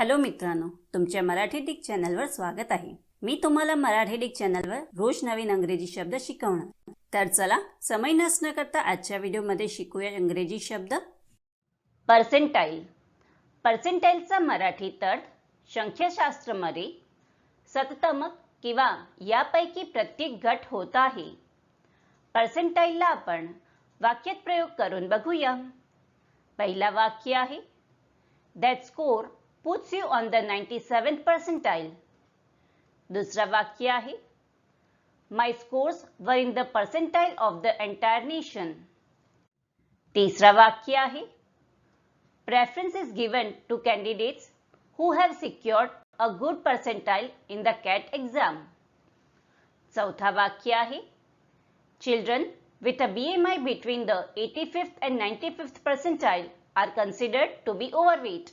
Hello मित्रांनो तुमच्या Marathi Dick चॅनलवर स्वागत आहे. मी तुम्हाला मराठी डिक चॅनलवर रोज नवीन अंग्रेजी शब्द शिकवणार. तर चला समय नसणं करता आजच्या व्हिडिओमध्ये शिकूया इंग्रजी शब्द. पर्सेंटाईल पर्सेंटाईलचा मराठी अर्थ संख्याशास्त्रमध्ये सततमक किंवा यापैकी प्रत्येक गट होत आहे. पर्सेंटाईलला आपण वाक्यात प्रयोग करून बघूया. पहिला वाक्य आहे. That score puts you on the 97th percentile. Dusra vakya hai. My scores were in the percentile of the entire nation. Tisra vakya hai. Preference is given to candidates who have secured a good percentile in the CAT exam. Sautha vakya hai. Children with a BMI between the 85th and 95th percentile are considered to be overweight.